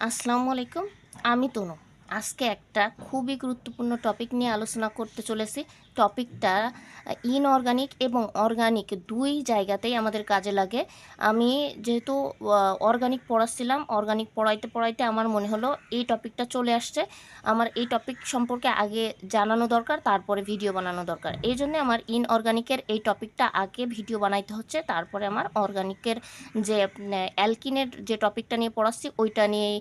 আসসালামু আলাইকুম। আমি তনু। আজকে একটা খুবই গুরুত্বপূর্ণ টপিক নিয়ে আলোচনা করতে চলেছি। টপিকটা ইনঅর্গানিক এবং অর্গানিক দুই জায়গাতেই আমাদের কাজে লাগে। আমি যেহেতু অর্গানিক পড়াচ্ছিলাম অর্গানিক পড়াইতে পড়াইতে আমার মনে হলো এই টপিকটা চলে আসছে। আমার এই টপিক সম্পর্কে আগে জানানো দরকার, তারপরে ভিডিও বানানো দরকার। এই জন্য আমার ইনঅর্গানিকের এই টপিকটা আগে ভিডিও বানাইতে হচ্ছে, তারপরে আমার অর্গানিকের যে অ্যালকিনের যে টপিকটা নিয়ে পড়াচ্ছি, ওইটা নিয়েই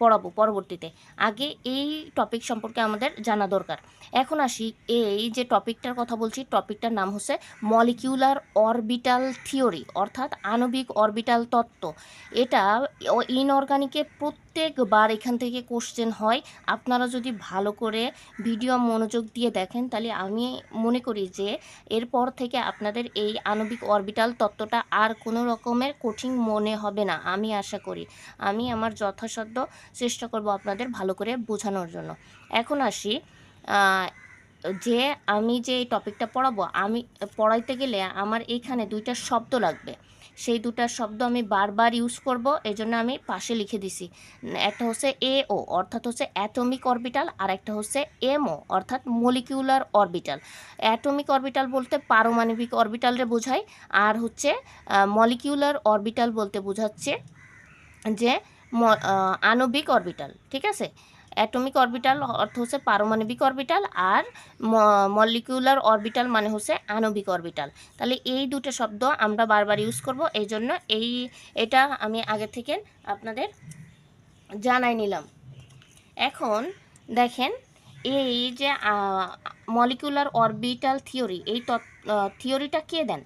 পড়াবো পরবর্তীতে। আগে এই টপিক সম্পর্কে আমাদের জানা দরকার। এখন আসি এই যে টপিকটার কথা বলছি, টপিকটার নাম হচ্ছে মলিকিউলার অরবিটাল থিওরি, অর্থাৎ আণবিক অরবিটাল তত্ত্ব। এটা ইনঅর্গানিকে প্রত্যেকবার এখান থেকে কোশ্চেন হয়। আপনারা যদি ভালো করে ভিডিও মনোযোগ দিয়ে দেখেন, তাহলে আমি মনে করি যে এরপর থেকে আপনাদের এই আণবিক অরবিটাল তত্ত্বটা আর কোনো রকমের কঠিন মনে হবে না, আমি আশা করি। আমি আমার যথাসাধ্য চেষ্টা করব আপনাদের ভালো করে বোঝানোর জন্য। এখন আসি যে আমি যে এই টপিকটা পড়াবো, আমি পড়াইতে গেলে আমার এইখানে দুইটা শব্দ লাগবে। সেই দুটা শব্দ আমি বারবার ইউজ করব এই জন্য আমি পাশে লিখে দিছি। একটা হচ্ছে এ ও অর্থাৎ হচ্ছে অ্যাটমিক অরবিটাল আর একটা হচ্ছে এমও অর্থাৎ মলিকিউলার অরবিটাল অ্যাটমিক অরবিটাল বলতে পারমাণবিক অরবিটালরে বোঝায়, আর হচ্ছে মলিকিউলার অরবিটাল বলতে বোঝাচ্ছে যে আণবিক অরবিটাল ঠিক আছে? অ্যাটমিক অরবিটাল অর্থ হচ্ছে পারমাণবিক অরবিটাল আর মলিকিউলার অরবিটাল মানে হচ্ছে আণবিক অরবিটাল। তাহলে এই দুটো শব্দ আমরা বারবার ইউজ করব, এই জন্য এই, এটা আমি আগে থেকে আপনাদের জানাই নিলাম। এখন দেখেন, এই যে মলিকুলার অরবিটাল থিওরি, এই থিওরিটা কে দেন?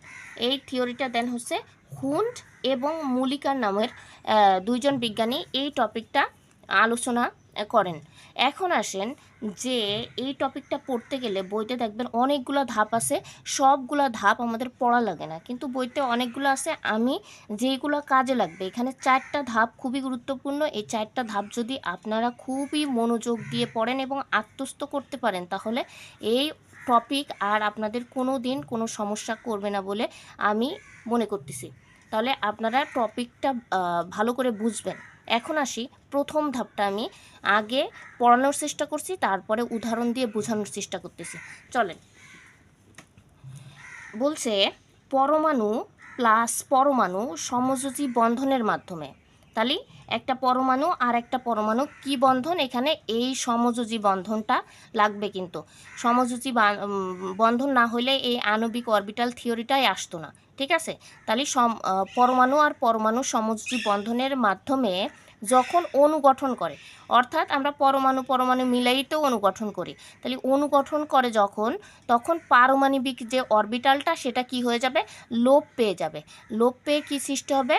এই থিওরিটা দেন হচ্ছে হুন্ড এবং মুলিকার নামের দুইজন বিজ্ঞানী এই টপিকটা আলোচনা করেন। এখন আসেন যে এই টপিকটা পড়তে গেলে বইতে দেখবেন অনেকগুলো ধাপ আছে, সবগুলো ধাপ আমাদের পড়া লাগে না। কিন্তু বইতে অনেকগুলো আছে, আমি যেইগুলো কাজে লাগবে, এখানে চারটা ধাপ খুবই গুরুত্বপূর্ণ। এই চারটা ধাপ যদি আপনারা খুবই মনোযোগ দিয়ে পড়েন এবং আত্মস্থ করতে পারেন, তাহলে এই টপিক আর আপনাদের কোনো দিন কোনো সমস্যা করবে না বলে আমি মনে করতেছি। তাহলে আপনারা টপিকটা ভালো করে বুঝবেন। এখন আসি প্রথম ধাপটা আমি। আগে পড়ানোর চেষ্টা করছি, তারপরে উদাহরণ দিয়ে বোঝানোর চেষ্টা করতেছি। চলেন। বলছে, পরমাণু প্লাস পরমাণু সমযোজী বন্ধনের মাধ্যমে। তাহলে একটা পরমাণু আর একটা পরমাণু কি বন্ধন? এখানে এই সমযোজী বন্ধনটা লাগবে কিন্তু। সমযোজী বন্ধন না হলে এই আণবিক অরবিটাল থিওরিটাই আসতো না। ঠিক আছে? তাহলে সম পরমাণু আর পরমাণু সমযোজী বন্ধনের মাধ্যমে যখন অণু গঠন করে, অর্থাৎ আমরা পরমাণু পরমাণু মিলাই তো অণু করি, তাহলে অণু গঠন করে যখন, তখন পারমাণবিক যে অরবিটালটা সেটা কি হয়ে যাবে? লোপ পেয়ে যাবে। লোপ পেয়ে কী সৃষ্টি হবে?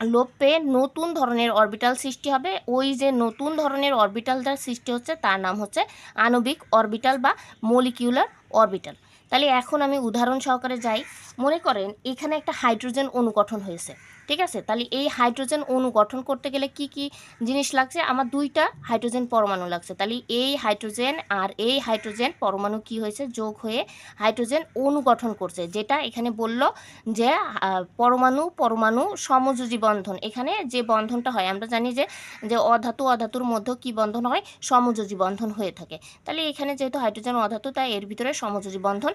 লোপ পেয়ে নতুন ধরনের অরবিটাল সৃষ্টি হবে। ওই যে নতুন ধরনের অরবিটালটার সৃষ্টি হচ্ছে, তার নাম হচ্ছে আণবিক অরবিটাল বা মলিকিউলার অরবিটাল। তাহলে এখন আমি উদাহরণ সহকারে যাই। মনে করেন এখানে একটা হাইড্রোজেন অণু গঠন হয়েছে, ঠিক আছে? তাহলে এই হাইড্রোজেন অণু গঠন করতে গেলে কি কি জিনিস লাগছে? আমার দুইটা হাইড্রোজেন পরমাণু লাগছে। তাহলে এই হাইড্রোজেন আর এই হাইড্রোজেন পরমাণু কি হয়েছে? যোগ হয়ে হাইড্রোজেন অণু গঠন করছে, যেটা এখানে বলল যে পরমাণু পরমাণু সমযোজী বন্ধন। এখানে যে বন্ধনটা হয়, আমরা জানি যে যে অধাতু, অধাতুর মধ্যে কি বন্ধন হয়? সমযোজী বন্ধন হয়ে থাকে। তাহলে এখানে যেহেতু হাইড্রোজেন অধাতু, তাই এর ভিতরে সমযোজী বন্ধন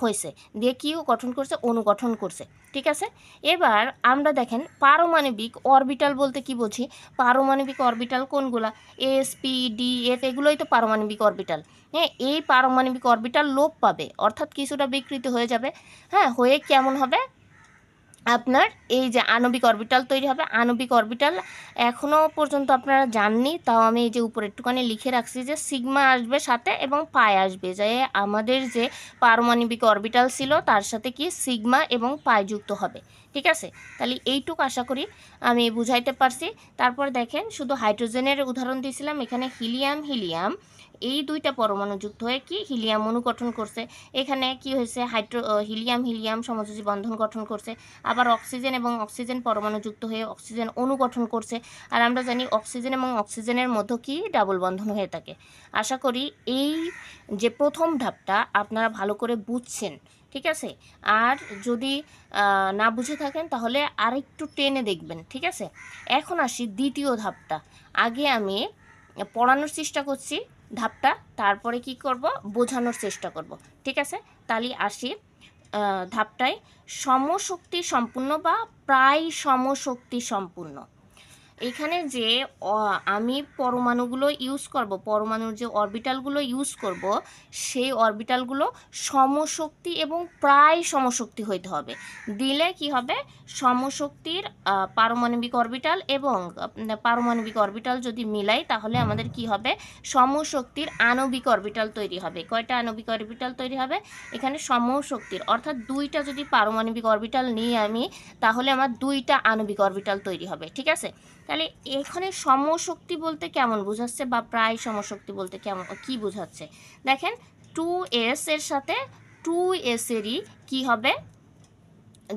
হয়েছে। দিয়ে কি গঠন করছে? অণু গঠন করছে, ঠিক আছে? এবার আমরা দেখেন পারমাণবিক অরবিটাল বলতে কি বলছি? পারমাণবিক অরবিটাল কোনগুলা? এস পি ডি এফ এগুলোই তো পারমাণবিক অরবিটাল। হ্যাঁ এই পারমাণবিক অরবিটাল লোপ পাবে, অর্থাৎ কিছুটা বিকৃত হয়ে যাবে। হ্যাঁ হয়ে কেমন হবে? আপনার এই যে আণবিক অরবিটাল তৈরি হবে, আণবিক অরবিটাল এখনও পর্যন্ত আপনারা জাননি, তাও আমি এই যে উপরে একটুখানি লিখে রাখছি যে সিগমা আসবে সাথে এবং পাই আসবে, যে আমাদের যে পারমাণবিক অরবিটাল ছিল তার সাথে কি সিগমা এবং পাই যুক্ত হবে, ঠিক আছে? তাহলে এইটুক আশা করি আমি বুঝাইতে পারছি। তারপর দেখেন, শুধু হাইড্রোজেনের উদাহরণ দিয়েছিলাম, এখানে হিলিয়াম হিলিয়াম এই দুইটা পরমাণু যুক্ত হয়ে কি হিলিয়াম অণু গঠন করছে। এখানে কি হয়েছে? হাইড্রো হিলিয়াম হিলিয়াম সমযোজী বন্ধন গঠন করছে। আবার অক্সিজেন এবং অক্সিজেন পরমাণু যুক্ত হয়ে অক্সিজেন অণু গঠন করছে। আর আমরা জানি অক্সিজেন এবং অক্সিজেনের মধ্যে কি ডাবল বন্ধন হয়ে থাকে। আশা করি এই যে প্রথম ধাপটা আপনারা ভালো করে বুঝছেন, ঠিক আছে? আর যদি না বুঝে থাকেন তাহলে আরেকটু টেনে দেখবেন, ঠিক আছে? এখন আসি দ্বিতীয় ধাপটা। আগে আমি পড়ানোর চেষ্টা করছি। ধাপটা, তারপরে কি করব? বোঝানোর চেষ্টা করব। ঠিক আছে? তাহলে আসি ধাপটায়। সমশক্তি সম্পূর্ণ বা প্রায় সমশক্তি সম্পূর্ণ? এখানে যে আমি পরমাণুগুলো ইউজ করব, পরমাণুর যে অরবিটালগুলো ইউজ করব, সেই অরবিটালগুলো সমশক্তি এবং প্রায় সমশক্তি হইতে হবে। দিলে কি হবে? সমশক্তির পারমাণবিক অরবিটাল এবং পারমাণবিক অরবিটাল যদি মিলাই, তাহলে আমাদের কি হবে? সমশক্তির আণবিক অরবিটাল তৈরি হবে। কয়টা আণবিক অরবিটাল তৈরি হবে? এখানে সমশক্তির। অর্থাৎ দুইটা যদি পারমাণবিক অরবিটাল নিই আমি, তাহলে আমার দুইটা আণবিক অরবিটাল তৈরি হবে। ঠিক আছে? তাহলে এখানে সমশক্তি বলতে কেমন বোঝাচ্ছে বা প্রায় সমশক্তি বলতে কেমন কি বোঝাচ্ছে? দেখেন টু এস এর সাথে টু এস এরই কী হবে?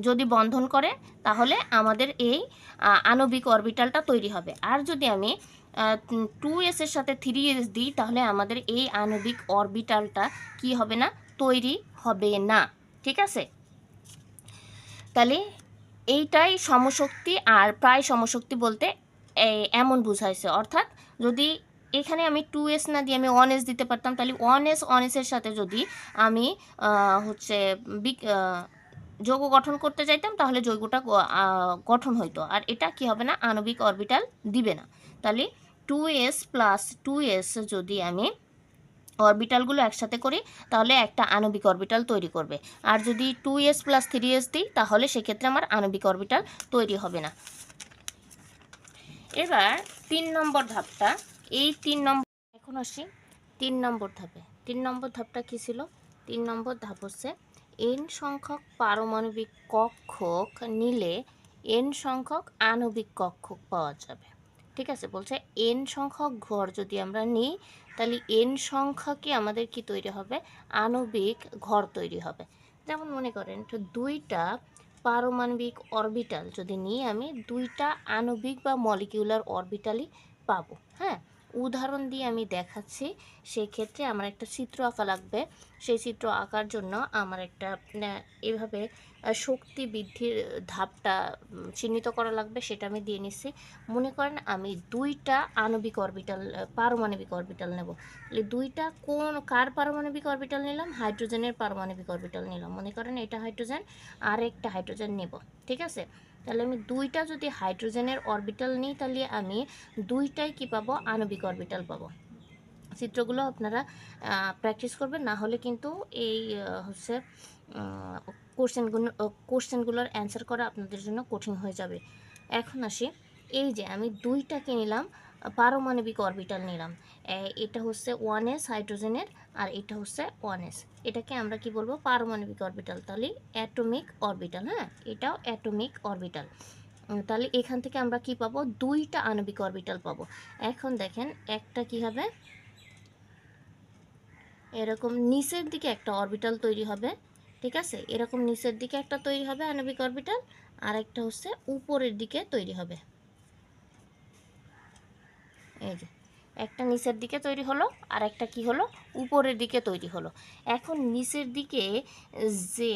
যদি বন্ধন করে, তাহলে আমাদের এই আণবিক অরবিটালটা তৈরি হবে। আর যদি আমি টু এস এর সাথে থ্রি এস দিই, তাহলে আমাদের এই আণবিক অরবিটালটা কি হবে না? তৈরি হবে না। ঠিক আছে? তাহলে এইটাই সমশক্তি আর প্রায় সমশক্তি বলতে এমন বুঝাইছে। অর্থাৎ যদি এখানে আমি টু এস না দিয়ে আমি ওয়ান এস দিতে পারতাম, তাহলে ওয়ান এস ওয়ান এসের সাথে যদি আমি হচ্ছে বিক- যৌগ গঠন করতে চাইতাম তাহলে যৌগটা গঠন হইতো। আর এটা কি হবে না? আণবিক অরবিটাল দিবে না। তাহলে two S plus two S যদি আমি অরবিটালগুলো একসাথে করি, তাহলে একটা আণবিক অরবিটাল তৈরি করবে। আর যদি two S plus three S দিই, তাহলে সেক্ষেত্রে আমার আণবিক অরবিটাল তৈরি হবে না। এবার তিন নম্বর ধাপটা, এই তিন নম্বর, এখন আসি, তিন নম্বর ধাপে। তিন নম্বর ধাপটা কী ছিল? তিন নম্বর ধাপ হচ্ছে এন সংখ্যক পারমাণবিক কক্ষক নিলে এন সংখ্যক আণবিক কক্ষক পাওয়া যাবে। ঠিক আছে? বলছে এন সংখ্যক ঘর যদি আমরা নিই, তাহলে এন সংখ্যাকে আমাদের কি তৈরি হবে? আণবিক ঘর তৈরি হবে। যেমন মনে করেন তো দুইটা পারমাণবিক অরবিটাল যদি নিই আমি, দুইটা আণবিক বা মলিকিউলার অরবিটালই পাবো হ্যাঁ? উদাহরণ দিয়ে আমি দেখাচ্ছি। সেই ক্ষেত্রে আমার একটা চিত্র আঁকা লাগবে। সেই চিত্র আঁকার জন্য আমার একটা এভাবে শক্তি বৃদ্ধির ধাপটা চিহ্নিত করা লাগবে, সেটা আমি দিয়ে নিচ্ছি। মনে করেন আমি দুইটা আণবিক অরবিটাল পারমাণবিক অরবিটাল নেব। দুইটা কোন, কার পারমাণবিক অরবিটাল নিলাম? হাইড্রোজেনের পারমাণবিক অরবিটাল নিলাম। মনে করেন এটা হাইড্রোজেন আর একটা হাইড্রোজেন নেব। ঠিক আছে? তাহলে আমি দুইটা যদি হাইড্রোজেনের অরবিটাল নিই, তাহলে আমি দুইটাই কি পাবো? আণবিক অরবিটাল পাবো। চিত্রগুলো আপনারা প্র্যাকটিস করবেন। না হলে কিন্তু এই হচ্ছে কোশ্চেনগুলো কোশ্চেনগুলোর অ্যান্সার করা আপনাদের জন্য কঠিন হয়ে যাবে। এখন আসি। এই যে আমি দুইটাকে নিলাম। পারমাণবিক অরবিটাল নিলাম। এটা হচ্ছে ওয়ান এস হাইড্রোজেনের আর এটা হচ্ছে ওয়ান এস এটাকে আমরা কি বলব? পারমাণবিক অরবিটাল। তাহলে অ্যাটমিক অরবিটাল হ্যাঁ? এটাও অ্যাটমিক অরবিটাল। তাহলে এখান থেকে আমরা কি পাবো? দুইটা আণবিক অরবিটাল পাবো। এখন দেখেন একটা কি হবে? এরকম নিচের দিকে একটা অরবিটাল তৈরি হবে, ঠিক আছে? এরকম নিচের দিকে একটা তৈরি হবে আণবিক অরবিটাল আর একটা হচ্ছে উপরের দিকে তৈরি হবে। এই যে, একটা নিচের দিকে তৈরি হলো, আর একটা কি হলো? উপরের দিকে তৈরি হলো। এখন নিচের দিকে যে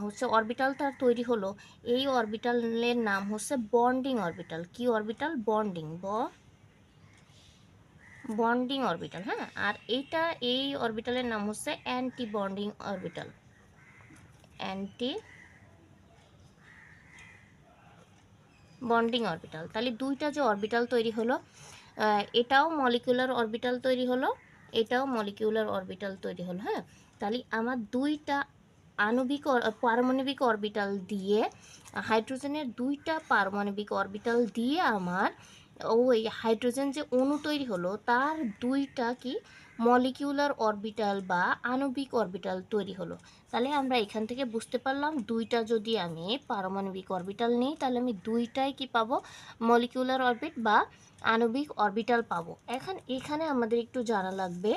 হচ্ছে অরবিটালটা তৈরি হলো, এই অরবিটালের নাম হচ্ছে বন্ডিং অরবিটাল। কি অরবিটাল? বন্ডিং, ব, বন্ডিং অরবিটাল হ্যাঁ? আর এইটা, এই অরবিটালের নাম হচ্ছে anti bonding orbital. Anti bonding orbital. তাহলে দুইটা যে অরবিটাল তৈরি হলো এটাও মলিকুলার অরবিটাল তৈরি হলো, এটাও মলিকিউলার অরবিটাল তৈরি হলো হ্যাঁ? তাহলে আমার দুইটা আণবিক পারমাণবিক অরবিটাল দিয়ে, হাইড্রোজেনের দুইটা পারমাণবিক অরবিটাল দিয়ে আমার, ওই হাইড্রোজেন যে অণু তৈরি হলো, তার দুইটা কি মলিকিউলার অরবিটাল বা আণবিক অরবিটাল তৈরি হলো। তাহলে আমরা এখান থেকে বুঝতে পারলাম দুইটা যদি আমি পারমাণবিক অরবিটাল নিই, তাহলে আমি দুইটাই কি পাবো? মলিকিউলার অরবিট বা আণবিক অরবিটাল পাবো। এখন এখানে আমাদের একটু জানা লাগবে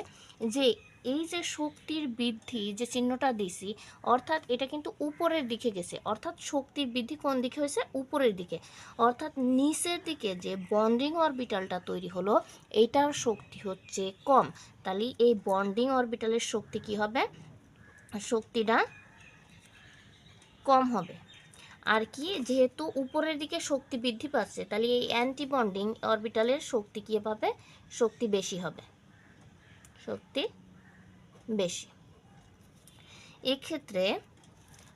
যে এই যে শক্তির বৃদ্ধি যে চিহ্নটা দিছি, অর্থাৎ এটা কিন্তু উপরের দিকে গেছে। অর্থাৎ শক্তির বৃদ্ধি কোন দিকে হয়েছে? উপরের দিকে। অর্থাৎ নিচের দিকে যে বন্ডিং অরবিটালটা তৈরি হলো এইটার শক্তি হচ্ছে কম। তাহলে এই বন্ডিং অরবিটালের শক্তি কি হবে? শক্তিটা কম হবে। আর কি? যেহেতু উপরের দিকে শক্তি বৃদ্ধি পাচ্ছে, তাহলে এই অ্যান্টি বন্ডিং অরবিটালের শক্তি কী পাবে? শক্তি বেশি হবে। শক্তি বেশি। এক্ষেত্রে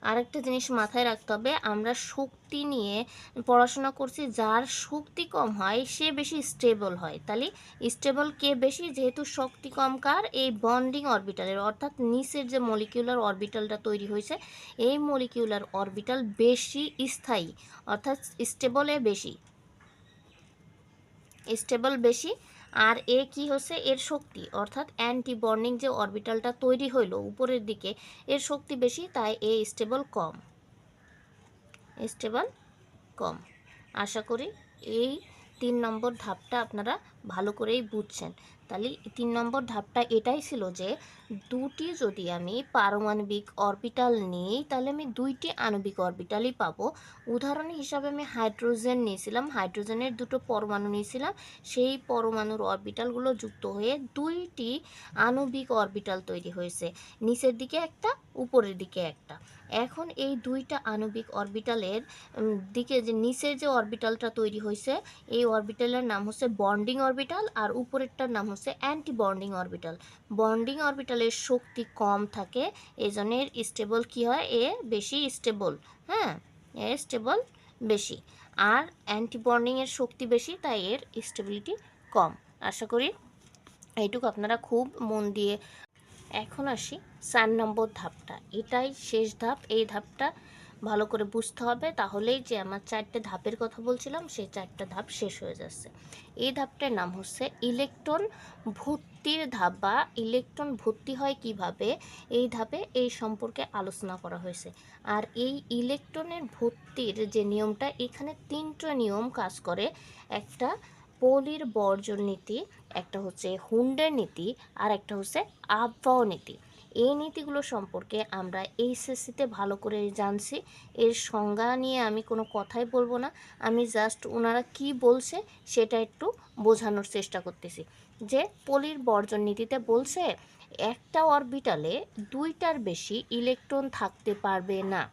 আরেকটা জিনিস মাথায় রাখতে হবে, আমরা শক্তি নিয়ে পড়াশোনা করছি, যার শক্তি কম হয়, সে বেশি স্টেবল হয়। তাহলে স্টেবল কে বেশি? যেহেতু শক্তি কম, কার? এই বন্ডিং অরবিটালের অর্থাৎ নিচের যে মলিকিউলার অরবিটালটা তৈরি হয়েছে, এই মলিকিউলার অরবিটাল বেশি স্থায়ী, অর্থাৎ স্টেবলে বেশি। স্টেবল বেশি আর এ কি হচ্ছে? এর শক্তি। অর্থাৎ অ্যান্টি বর্নিং যে অরবিটালটা তৈরি হইল উপরের দিকে, এর শক্তি বেশি, তাই এ স্টেবল কম। স্টেবল কম। আশা করি এই তিন নম্বর ধাপটা আপনারা ভালো করেই বুঝছেন। তাহলে তিন নম্বর ধাপটা এটাই ছিল যে, দুটি যদি আমি পারমাণবিক অরবিটাল নিই, তাহলে আমি দুইটি আণবিক অরবিটালই পাবো। উদাহরণ হিসাবে আমি হাইড্রোজেন নিয়েছিলাম, হাইড্রোজেনের দুটো পরমাণু নিয়েছিলাম। সেই পরমাণুর অরবিটালগুলো যুক্ত হয়ে দুইটি আণবিক অরবিটাল তৈরি হয়েছে। নিচের দিকে একটা, উপরের দিকে একটা। এখন এই দুইটা আণবিক অরবিটালের দিকে যে নিচের যে অরবিটালটা তৈরি হয়েছে, এই অরবিটালের নাম হচ্ছে বন্ডিং অরবিটাল আর উপরেরটার নাম হচ্ছে অ্যান্টি বন্ডিং অরবিটাল বন্ডিং অরবিটালের শক্তি কম থাকে এর স্টেবল কী হয়? এ বেশি স্টেবল হ্যাঁ? এ স্টেবল বেশি। আর অ্যান্টি বন্ডিংয়ের শক্তি বেশি, তাই এর স্টেবিলিটি কম। আশা করি এইটুকু আপনারা খুব মন দিয়ে। এখন আসি চার নম্বর ধাপটা। এটাই শেষ ধাপ। এই ধাপটা ভালো করে বুঝতে হবে, তাহলেই যে আমার চারটে ধাপের কথা বলছিলাম, সেই চারটে ধাপ শেষ হয়ে যাচ্ছে। এই ধাপটার নাম হচ্ছে ইলেকট্রন ভর্তির ধাপ বা ইলেকট্রন ভর্তি হয় কীভাবে? এই ধাপে এই সম্পর্কে আলোচনা করা হয়েছে। আর এই ইলেকট্রনের ভর্তির যে নিয়মটা, এখানে তিনটা নিয়ম কাজ করে। একটা পলির বর্জন নীতি, একটা হচ্ছে হুন্ডের নীতি, আর একটা হচ্ছে আবহাওয়া নীতি। এই নীতিগুলো সম্পর্কে আমরা এইচএসসিতে ভালো করে জানছি। এর সংজ্ঞা নিয়ে আমি কোনো কথাই বলব না। আমি জাস্ট ওনারা কি বলছে সেটা একটু বোঝানোর চেষ্টা করতেছি। যে পলির বর্জন নীতিতে বলছে, একটা অরবিটালে দুইটার বেশি ইলেকট্রন থাকতে পারবে না।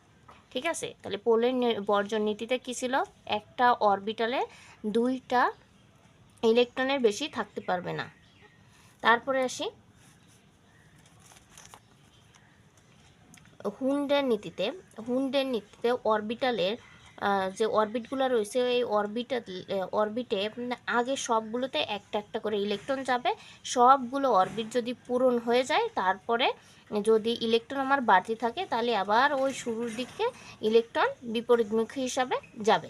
ঠিক আছে? তাহলে পোলের বর্জন নীতিতে কী ছিল? একটা অরবিটালে দুইটা ইলেকট্রনের বেশি থাকতে পারবে না। তারপরে আসি। হুন্ডের নীতিতে হুন্ডের নীতিতে অরবিটালের যে অরবিটগুলো রয়েছে, এই অরবিটাল, অরবিটে আগে সবগুলোতে একটা একটা করে ইলেকট্রন যাবে। সবগুলো অরবিট যদি পূরণ হয়ে যায়, তারপরে যদি ইলেকট্রন আমার বাড়তি থাকে, তাহলে আবার ওই শুরুর দিকে ইলেকট্রন বিপরীতমুখী হিসাবে যাবে।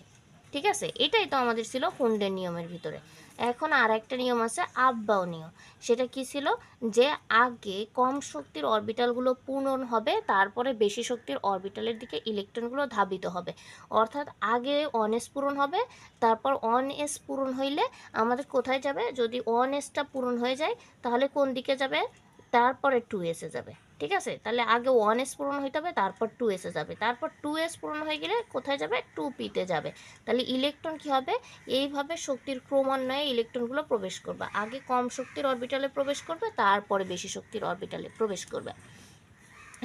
ঠিক আছে? এটাই তো আমাদের ছিল হুন্ডের নিয়মের ভিতরে। এখন আর একটা নিয়ম আছে, আববাও নিয়ম। সেটা কি ছিল? যে আগে কম শক্তির অরবিটালগুলো পূরণ হবে, তারপরে বেশি শক্তির অরবিটালের দিকে ইলেকট্রনগুলো ধাবিত হবে। অর্থাৎ আগে অন এস পূরণ হবে, তারপর অন এস পূরণ হইলে আমাদের কোথায় যাবে? যদি অন এসটা পূরণ হয়ে যায়, তাহলে কোন দিকে যাবে? তারপরে টু এসে যাবে। ঠিক আছে? তাহলে আগে ওয়ান এস পূরণ হইতে হবে, তারপর টু এসে যাবে। তারপর টু এস পূরণ হয়ে গেলে কোথায় যাবে? টু পিতে যাবে। তাহলে ইলেকট্রন কি হবে? এইভাবে শক্তির ক্রমান্বয়ে ইলেকট্রনগুলো প্রবেশ করবে। আগে কম শক্তির অরবিটালে প্রবেশ করবে, তারপরে বেশি শক্তির অরবিটালে প্রবেশ করবে।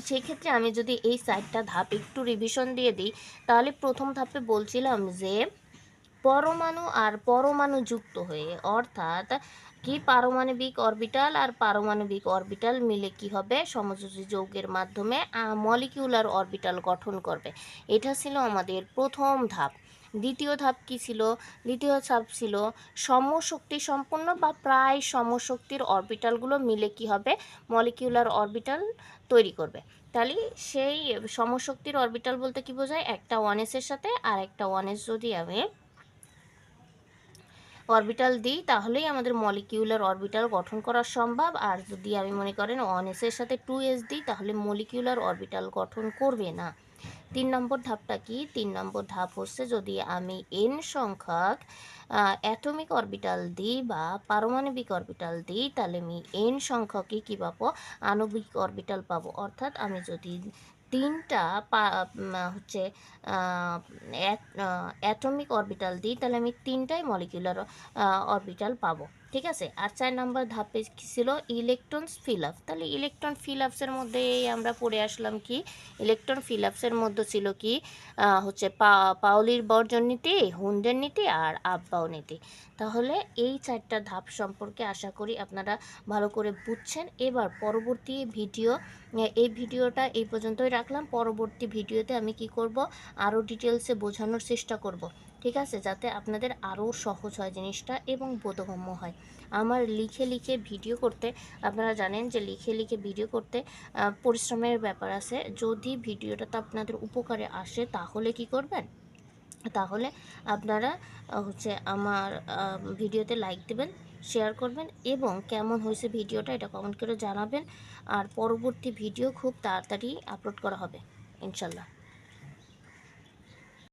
সেই ক্ষেত্রে আমি যদি এই সাইডটা ধাপ একটু রিভিশন দিয়ে দিই, তাহলে প্রথম ধাপে বলছিলাম যে পরমাণু আর পরমাণু যুক্ত হয়ে, অর্থাৎ কি পারমাণবিক অরবিটাল আর পারমাণবিক অরবিটাল মিলে কি হবে? সমযোজী যৌগের মাধ্যমে মলিকিউলার অরবিটাল গঠন করবে। এটা ছিল আমাদের প্রথম ধাপ। দ্বিতীয় ধাপ কি ছিল? দ্বিতীয় ধাপ ছিল সমশক্তি সম্পন্ন বা প্রায় সমশক্তির অরবিটালগুলো মিলে কি হবে? মলিকিউলার অরবিটাল তৈরি করবে। তাহলে সেই সমশক্তির অরবিটাল বলতে কি বোঝায়? একটা ওয়ানের সাথে আর একটা ওয়ান এস যদি আমি অরবিটাল দিই, তাহলেই আমাদের মলিকিউলার অরবিটাল গঠন করা সম্ভব। আর যদি আমি মনে করেন ওয়ানের সাথে টু এস দিই, তাহলে মলিকিউলার অরবিটাল গঠন করবে না। তিন নম্বর ধাপটা কি? তিন নম্বর ধাপ হচ্ছে যদি আমি এন সংখ্যক অ্যাটমিক অরবিটাল দিই বা পারমাণবিক অরবিটাল দিই, তাহলে আমি এন সংখ্যকই কী পাবো? আণবিক অরবিটাল পাবো। অর্থাৎ আমি যদি তিনটা হচ্ছে অ্যাটমিক অরবিটাল দিই তাহলে আমি তিনটাই মলিকুলার অরবিটাল পাবো। ঠিক আছে? আর চার নাম্বার ধাপে ছিল? ইলেকট্রনস ফিল আপ তাহলে ইলেকট্রন ফিল আপসের মধ্যে আমরা পড়ে আসলাম কি? ইলেকট্রন ফিল আপসের মধ্যে ছিল কি? হচ্ছে পা পাউলির বর্জন নীতি, হুন্ডের নীতি আর আব্বাও নীতি। তাহলে এই চারটা ধাপ সম্পর্কে আশা করি আপনারা ভালো করে বুঝছেন। এবার পরবর্তী ভিডিও এই ভিডিওটা এই পর্যন্তই রাখলাম। পরবর্তী ভিডিওতে আমি কি করব? আরও ডিটেলসে বোঝানোর চেষ্টা করব। ঠিক আছে, যাতে আপনাদের আরও সহজ হয় জিনিসটা এবং বোধগম্য হয়। আমার লিখে লিখে ভিডিও করতে, আপনারা জানেন যে লিখে লিখে ভিডিও করতে পরিশ্রমের ব্যাপার আছে। যদি ভিডিওটা তো আপনাদের উপকারে আসে, তাহলে কি করবেন? তাহলে আপনারা হচ্ছে আমার ভিডিওতে লাইক দেবেন শেয়ার করবেন এবং কেমন হয়েছে ভিডিওটা এটা কমেন্ট করে জানাবেন। আর পরবর্তী ভিডিও খুব তাড়াতাড়ি আপলোড করা হবে, ইনশাল্লাহ।